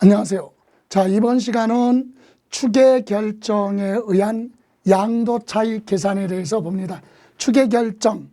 안녕하세요. 자, 이번 시간은 추계 결정에 의한 양도 차익 계산에 대해서 봅니다. 추계 결정.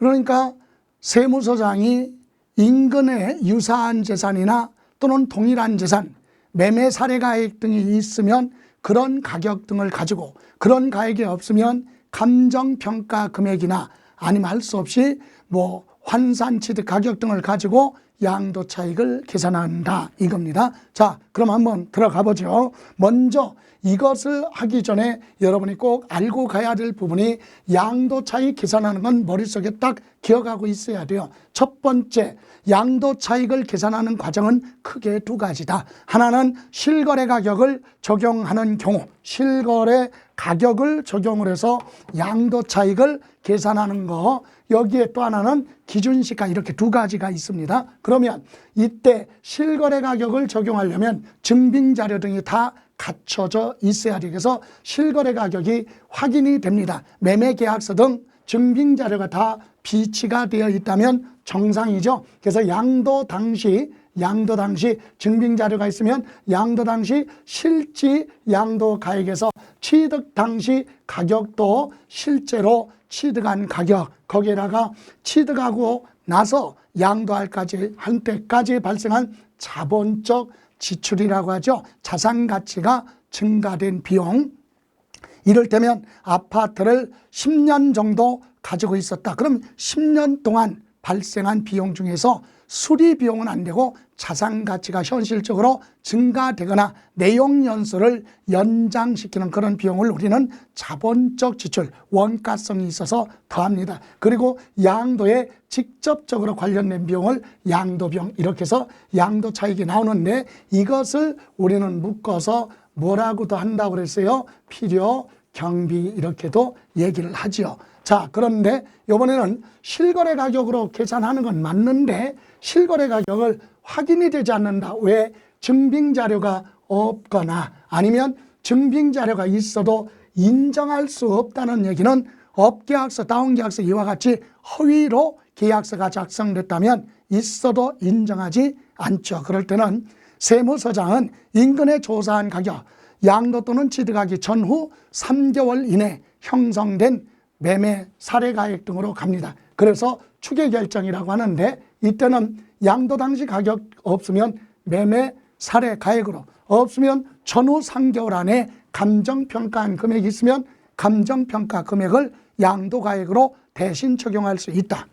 그러니까 세무서장이 인근에 유사한 재산이나 또는 동일한 재산, 매매 사례 가액 등이 있으면 그런 가격 등을 가지고 그런 가액이 없으면 감정 평가 금액이나 아니면 할 수 없이 뭐 환산 취득 가격 등을 가지고 양도 차익을 계산한다 이겁니다. 자, 그럼 한번 들어가 보죠. 먼저 이것을 하기 전에 여러분이 꼭 알고 가야 될 부분이 양도 차익 계산하는 건 머릿속에 딱 기억하고 있어야 돼요. 첫 번째, 양도 차익을 계산하는 과정은 크게 두 가지다. 하나는 실거래 가격을 적용하는 경우, 실거래 가격을 적용을 해서 양도 차익을 계산하는 거. 여기에 또 하나는 기준시가 이렇게 두 가지가 있습니다. 그러면 이때 실거래 가격을 적용하려면 증빙 자료 등이 다 갖춰져 있어야 되겠서 실거래 가격이 확인이 됩니다. 매매 계약서 등 증빙 자료가 다 비치가 되어 있다면 정상이죠. 그래서 양도 당시 양도 당시 증빙 자료가 있으면 양도 당시 실지 양도 가액에서 취득 당시 가격도 실제로 취득한 가격 거기에다가 취득하고 나서 양도할까지 한 때까지 발생한 자본적 지출이라고 하죠. 자산 가치가 증가된 비용. 이를테면 아파트를 10년 정도 가지고 있었다. 그럼 10년 동안 발생한 비용 중에서 수리 비용은 안 되고 자산 가치가 현실적으로 증가되거나 내용 연수를 연장시키는 그런 비용을 우리는 자본적 지출, 원가성이 있어서 더합니다. 그리고 양도에 직접적으로 관련된 비용을 양도 비용 이렇게 해서 양도 차익이 나오는데 이것을 우리는 묶어서 뭐라고도 한다고 그랬어요? 필요 경비 이렇게도 얘기를 하지요. 자, 그런데 이번에는 실거래 가격으로 계산하는 건 맞는데 실거래 가격을 확인이 되지 않는다. 왜? 증빙 자료가 없거나 아니면 증빙 자료가 있어도 인정할 수 없다는 얘기는 업계약서, 다운계약서 이와 같이 허위로 계약서가 작성됐다면 있어도 인정하지 않죠. 그럴 때는 세무서장은 인근에 조사한 가격, 양도 또는 취득하기 전후 3개월 이내 형성된 매매 사례 가액 등으로 갑니다. 그래서 추계 결정이라고 하는데 이때는 양도 당시 가격 없으면 매매 사례 가액으로 없으면 전후 3개월 안에 감정평가한 금액이 있으면 감정평가 금액을 양도 가액으로 대신 적용할 수 있다.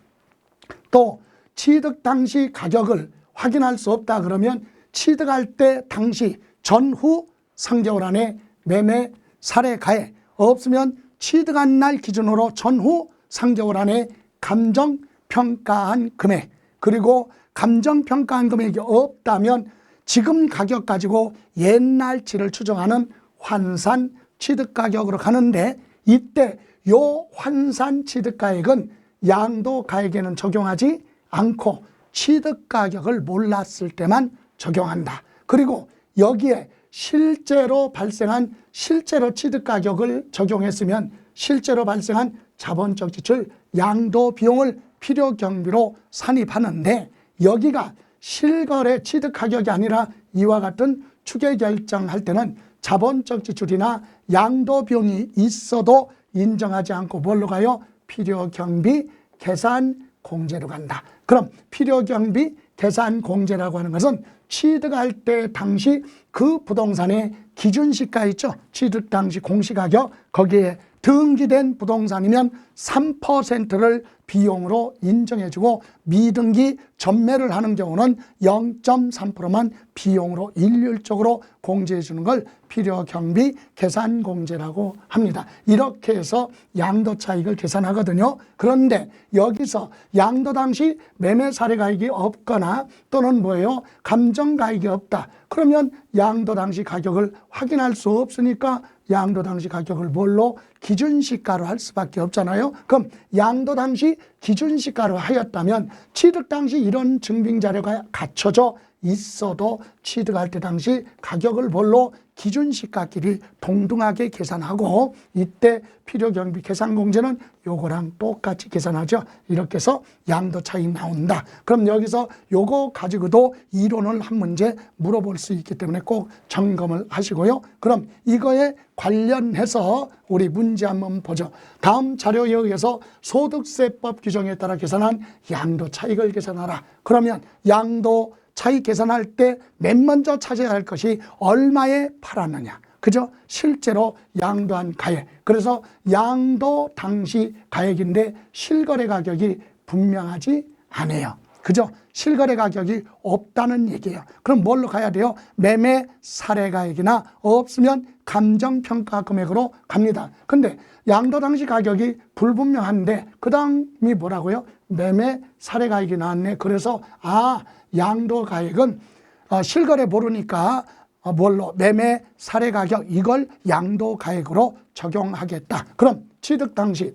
또 취득 당시 가격을 확인할 수 없다 그러면 취득할 때 당시 전후 3개월 안에 매매 사례 가액 없으면 취득한 날 기준으로 전후 3개월 안에 감정 평가한 금액. 그리고 감정 평가한 금액이 없다면 지금 가격 가지고 옛날치를 추정하는 환산 취득 가격으로 가는데 이때 요 환산 취득 가액은 양도 가액에는 적용하지 않고 취득 가격을 몰랐을 때만 적용한다. 그리고 여기에 실제로 발생한 실제로 취득 가격을 적용했으면 실제로 발생한 자본적 지출 양도 비용을 필요 경비로 산입하는데 여기가 실거래 취득 가격이 아니라 이와 같은 추계 결정할 때는 자본적 지출이나 양도 비용이 있어도 인정하지 않고 뭘로 가요? 필요 경비 계산 공제로 간다. 그럼 필요 경비 계산 공제라고 하는 것은 취득할 때 당시 그 부동산의 기준시가 있죠. 취득 당시 공시가격 거기에 등기된 부동산이면 3%를 비용으로 인정해주고 미등기 전매를 하는 경우는 0.3%만 비용으로 일률적으로 공제해 주는 걸 필요경비 계산공제라고 합니다. 이렇게 해서 양도 차익을 계산하거든요. 그런데 여기서 양도 당시 매매 사례가액이 없거나 또는 뭐예요? 감정가액이 없다. 그러면 양도 당시 가격을 확인할 수 없으니까 양도 당시 가격을 뭘로 기준시가로 할 수밖에 없잖아요. 그럼 양도 당시 기준시가로 하였다면 취득 당시 이런 증빙 자료가 갖춰져 있어도 취득할 때 당시 가격을 뭘로 기준시가끼리 동등하게 계산하고 이때 필요경비 계산공제는 요거랑 똑같이 계산하죠. 이렇게 해서 양도 차이 나온다. 그럼 여기서 요거 가지고도 이론을 한 문제 물어볼 수 있기 때문에 꼭 점검을 하시고요. 그럼 이거에 관련해서 우리 문제 한번 보죠. 다음 자료에 의해서 소득세법 규정에 따라 계산한 양도 차익을 계산하라. 그러면 양도 차익 계산할 때 맨 먼저 찾아야 할 것이 얼마에 팔았느냐. 그죠? 실제로 양도한 가액. 그래서 양도 당시 가액인데 실거래 가격이 분명하지 않아요. 그죠? 실거래 가격이 없다는 얘기예요. 그럼 뭘로 가야 돼요? 매매 사례 가액이나 없으면 감정평가 금액으로 갑니다. 근데 양도 당시 가격이 불분명한데 그 다음이 뭐라고요? 매매 사례 가액이 나왔네. 그래서 아 양도 가액은 어, 실거래 모르니까 어, 뭘로 매매 사례 가격 이걸 양도 가액으로 적용하겠다. 그럼 취득 당시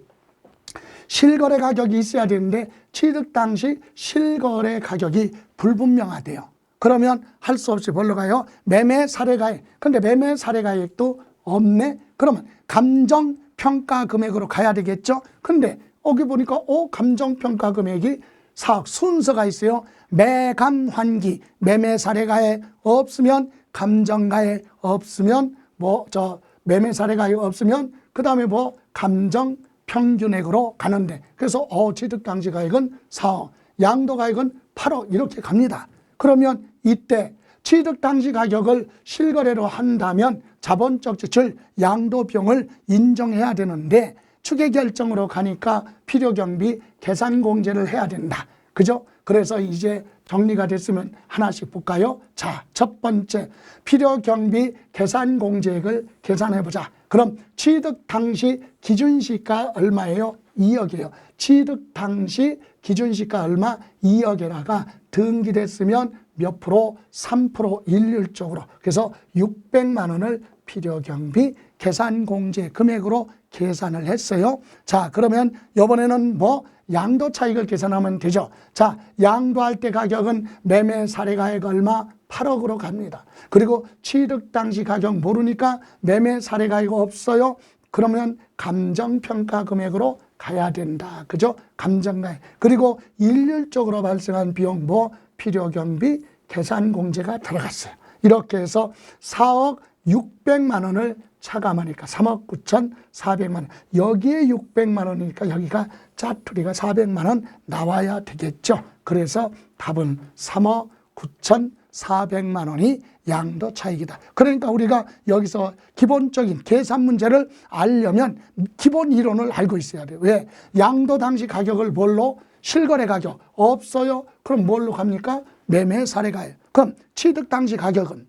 실거래 가격이 있어야 되는데 취득 당시 실거래 가격이 불분명하대요. 그러면 할 수 없이 뭘로 가요? 매매 사례 가액. 근데 매매 사례 가액도 없네? 그러면 감정 평가 금액으로 가야 되겠죠? 근데 여기 보니까 어 감정 평가 금액이 사억 순서가 있어요. 매감환기 매매 사례가액 없으면 감정가액 없으면 뭐 저 매매 사례가액 없으면 그 다음에 뭐 감정 평균액으로 가는데 그래서 어 취득 당시 가액은 4억 양도 가액은 8억 이렇게 갑니다. 그러면 이때 취득 당시 가격을 실거래로 한다면 자본적 지출 양도 비용을 인정해야 되는데 추계 결정으로 가니까 필요 경비 계산 공제를 해야 된다. 그죠? 그래서 이제 정리가 됐으면 하나씩 볼까요? 자, 첫 번째 필요경비 계산 공제액을 계산해 보자. 그럼 취득 당시 기준시가 얼마예요? 2억이에요. 취득 당시 기준시가 얼마? 2억에다가 등기됐으면 몇 프로? 3% 일률적으로. 그래서 600만 원을 필요경비 계산공제 금액으로 계산을 했어요. 자, 그러면 이번에는 뭐 양도 차익을 계산하면 되죠. 자, 양도할 때 가격은 매매 사례가액 얼마? 8억으로 갑니다. 그리고 취득 당시 가격 모르니까 매매 사례가액 없어요. 그러면 감정평가 금액으로 가야 된다. 그죠? 감정가액. 그리고 일률적으로 발생한 비용 뭐 필요 경비 계산 공제가 들어갔어요. 이렇게 해서 4억 600만 원을 차감하니까 3억 9천 4백만 원. 여기에 600만 원이니까 여기가 짜투리가 400만 원 나와야 되겠죠. 그래서 답은 3억 9천4백만 원이 양도 차익이다. 그러니까 우리가 여기서 기본적인 계산 문제를 알려면 기본 이론을 알고 있어야 돼요. 왜? 양도 당시 가격을 뭘로? 실거래 가격 없어요. 그럼 뭘로 갑니까? 매매 사례가예요. 그럼 취득 당시 가격은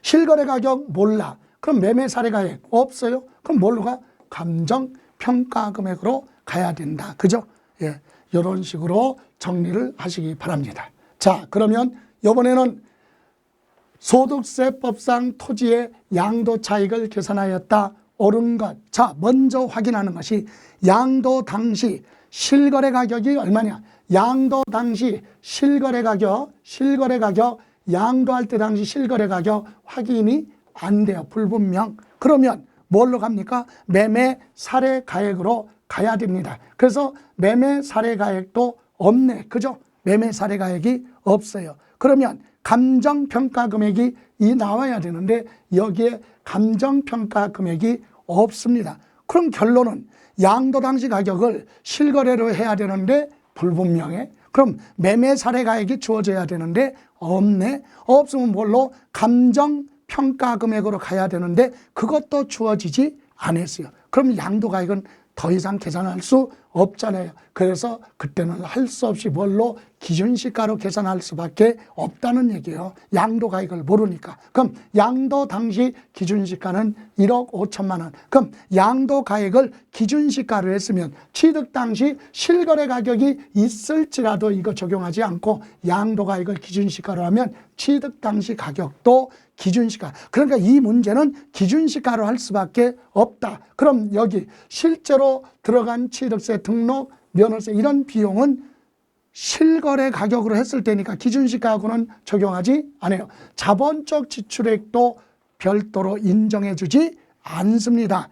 실거래 가격 몰라. 그럼 매매 사례가액 없어요? 그럼 뭘로 가? 감정 평가 금액으로 가야 된다. 그죠? 예. 이런 식으로 정리를 하시기 바랍니다. 자, 그러면 이번에는 소득세법상 토지의 양도 차익을 계산하였다. 옳은 것. 자, 먼저 확인하는 것이 양도 당시 실거래 가격이 얼마냐? 양도 당시 실거래 가격, 실거래 가격, 양도할 때 당시 실거래 가격 확인이 안 돼요. 불분명. 그러면 뭘로 갑니까? 매매 사례 가액으로 가야 됩니다. 그래서 매매 사례 가액도 없네. 그죠? 매매 사례 가액이 없어요. 그러면 감정평가 금액이 이 나와야 되는데 여기에 감정평가 금액이 없습니다. 그럼 결론은 양도 당시 가격을 실거래로 해야 되는데 불분명해. 그럼 매매 사례 가액이 주어져야 되는데 없네. 없으면 뭘로 감정 평가 금액으로 가야 되는데 그것도 주어지지 않았어요. 그럼 양도 가액은 더 이상 계산할 수 없잖아요. 그래서 그때는 할 수 없이 뭘로 기준시가로 계산할 수밖에 없다는 얘기예요. 양도 가액을 모르니까. 그럼 양도 당시 기준시가는 1억 5천만 원. 그럼 양도 가액을 기준시가로 했으면 취득 당시 실거래 가격이 있을지라도 이거 적용하지 않고 양도 가액을 기준시가로 하면 취득 당시 가격도 기준시가. 그러니까 이 문제는 기준시가로 할 수밖에 없다. 그럼 여기 실제로 들어간 취득세 등록, 면허세 이런 비용은 실거래 가격으로 했을 때니까 기준시가하고는 적용하지 않아요. 자본적 지출액도 별도로 인정해 주지 않습니다.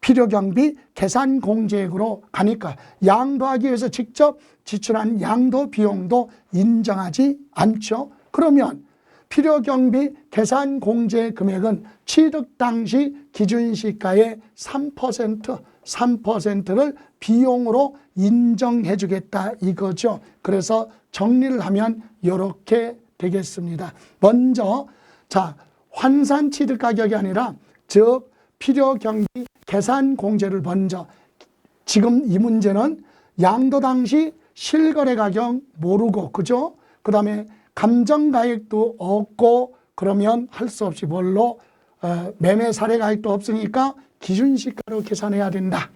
필요경비 계산공제액으로 가니까 양도하기 위해서 직접 지출한 양도 비용도 인정하지 않죠. 그러면 필요 경비 계산 공제 금액은 취득 당시 기준 시가의 3% 3%를 비용으로 인정해 주겠다 이거죠. 그래서 정리를 하면 이렇게 되겠습니다. 먼저 자 환산 취득 가격이 아니라 즉 필요 경비 계산 공제를 먼저 지금 이 문제는 양도 당시 실거래 가격 모르고 그죠? 그 다음에 감정 가액도 없고 그러면 할 수 없이 뭘로 어, 매매 사례 가액도 없으니까 기준 시가로 계산해야 된다.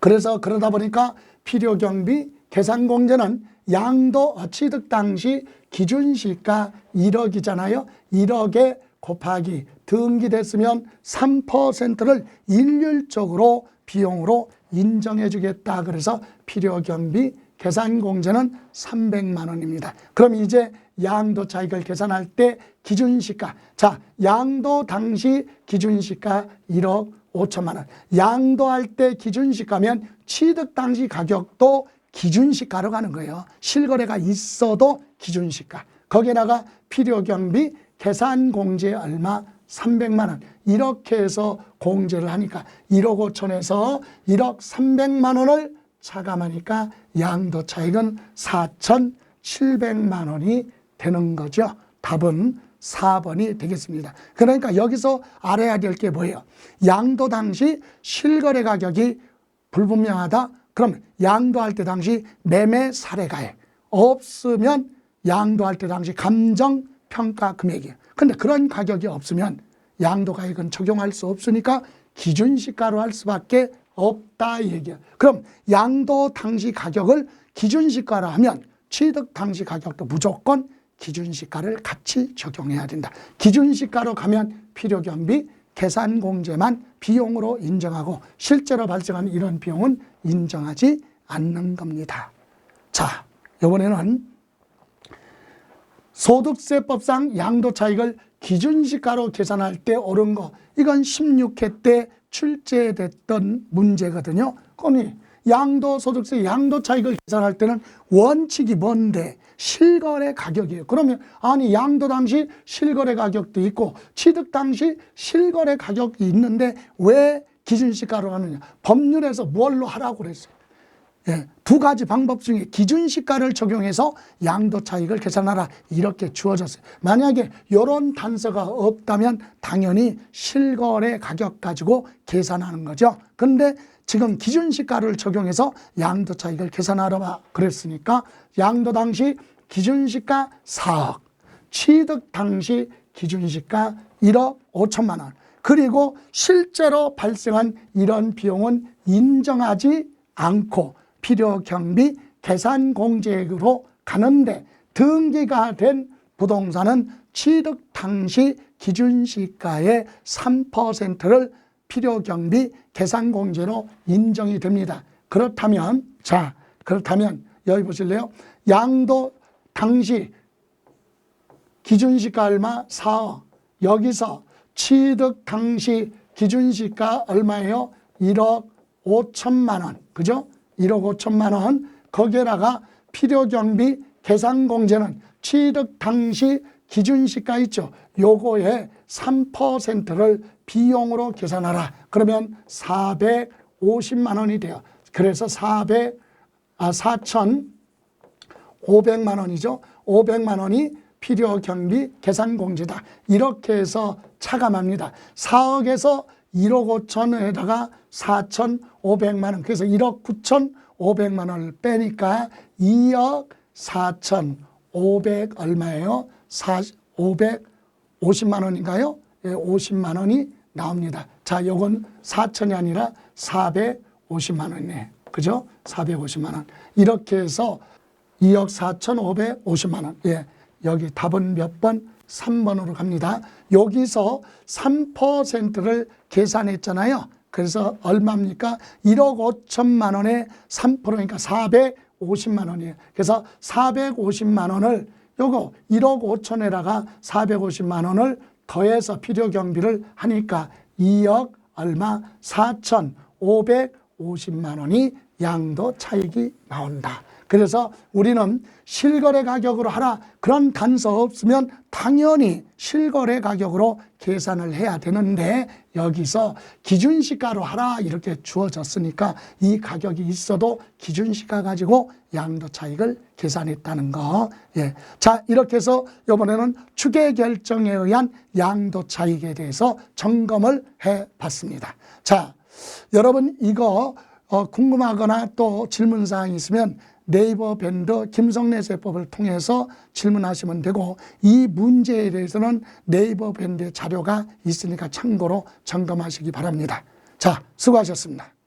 그래서 그러다 보니까 필요 경비 계산 공제는 양도 취득 당시 기준 시가 1억이잖아요. 1억에 곱하기 등기됐으면 3%를 일률적으로 비용으로 인정해 주겠다. 그래서 필요 경비 계산 공제는 300만 원입니다. 그럼 이제 양도 차익을 계산할 때 기준시가 자 양도 당시 기준시가 1억 5천만 원 양도할 때 기준시가면 취득 당시 가격도 기준시가로 가는 거예요. 실거래가 있어도 기준시가 거기에다가 필요경비 계산 공제 얼마 300만 원 이렇게 해서 공제를 하니까 1억 5천에서 1억 300만 원을 차감하니까 양도 차익은 4,700만 원이 되는 거죠. 답은 4번이 되겠습니다. 그러니까 여기서 알아야 될 게 뭐예요? 양도 당시 실거래 가격이 불분명하다. 그럼 양도할 때 당시 매매 사례가액 없으면 양도할 때 당시 감정 평가 금액이에요. 근데 그런 가격이 없으면 양도 가액은 적용할 수 없으니까 기준 시가로 할 수밖에 없다 이 얘기야. 그럼 양도 당시 가격을 기준시가로 하면 취득 당시 가격도 무조건 기준시가를 같이 적용해야 된다. 기준시가로 가면 필요경비 계산공제만 비용으로 인정하고 실제로 발생하는 이런 비용은 인정하지 않는 겁니다. 자, 이번에는 소득세법상 양도 차익을 기준시가로 계산할 때 옳은 거 이건 16회 때 출제됐던 문제거든요. 그러니 양도소득세 양도 차익을 계산할 때는 원칙이 뭔데 실거래 가격이에요. 그러면 아니 양도 당시 실거래 가격도 있고 취득 당시 실거래 가격이 있는데 왜 기준시가로 하느냐? 법률에서 뭘로 하라고 그랬어요. 예, 두 가지 방법 중에 기준시가를 적용해서 양도 차익을 계산하라 이렇게 주어졌어요. 만약에 이런 단서가 없다면 당연히 실거래 가격 가지고 계산하는 거죠. 근데 지금 기준시가를 적용해서 양도 차익을 계산하라 그랬으니까 양도 당시 기준시가 4억, 취득 당시 기준시가 1억 5천만 원. 그리고 실제로 발생한 이런 비용은 인정하지 않고 필요 경비 계산 공제액으로 가는데 등기가 된 부동산은 취득 당시 기준 시가의 3%를 필요 경비 계산 공제로 인정이 됩니다. 그렇다면 자 그렇다면 여기 보실래요? 양도 당시 기준 시가 얼마 4억 여기서 취득 당시 기준 시가 얼마예요? 1억 5천만 원 그죠? 1억 5천만 원 거기에다가 필요경비 계산공제는 취득 당시 기준시가 있죠. 요거에 3%를 비용으로 계산하라. 그러면 450만 원이 돼요. 그래서 400, 아, 4,500만 원이죠. 500만 원이 필요 경비 계산 공제다. 이렇게 해서 차감합니다. 4억에서 1억 5천에다가 4,500만 원. 그래서 1억 9,500만 원을 빼니까 2억 4,500 얼마예요? 4, 550만 원인가요? 예, 50만 원이 나옵니다. 자, 요건 4천이 아니라 450만 원이네. 그죠? 450만 원. 이렇게 해서 2억 4,550만 원. 예. 여기 답은 몇 번? 3번으로 갑니다. 여기서 3%를 계산했잖아요. 그래서 얼마입니까? 1억 5천만 원에 3%니까 450만 원이에요. 그래서 450만 원을 요거 1억 5천에다가 450만 원을 더해서 필요 경비를 하니까 2억 얼마 4,550만 원이 양도 차익이 나온다. 그래서 우리는 실거래 가격으로 하라 그런 단서 없으면 당연히 실거래 가격으로 계산을 해야 되는데 여기서 기준시가로 하라 이렇게 주어졌으니까 이 가격이 있어도 기준시가 가지고 양도 차익을 계산했다는 거. 예. 자, 이렇게 해서 이번에는 추계 결정에 의한 양도 차익에 대해서 점검을 해 봤습니다. 자, 여러분 이거 어, 궁금하거나 또 질문 사항이 있으면 네이버 밴드 김성래 세법을 통해서 질문하시면 되고 이 문제에 대해서는 네이버 밴드 자료가 있으니까 참고로 점검하시기 바랍니다. 자, 수고하셨습니다.